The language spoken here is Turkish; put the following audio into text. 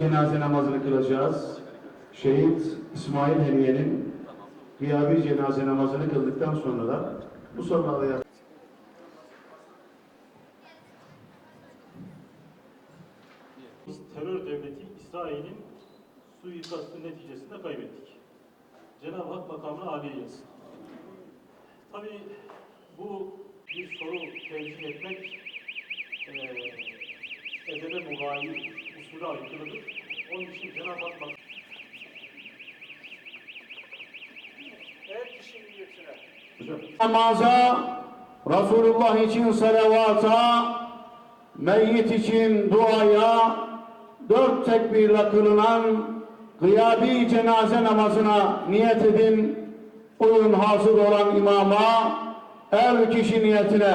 Cenaze namazını kılacağız. Şehit İsmail Hemiye'nin gıyabi cenaze namazını kıldıktan sonra da bu soruları Biz terör devleti İsrail'in suikastı neticesinde kaybettik. Cenab-ı Hak makamını âliye yazsın. Tabii bu bir soru tercih etmek eee edebe muhayir, usule aykırıdır. Onun için Cenab-ı Hak mak- Eğer kişi niyetine namaza, Resulullah için salavata, meyyit için duaya, dört tekbirle kılınan gıyabi cenaze namazına niyet edin. Uyun hazır olan imama, her kişi niyetine.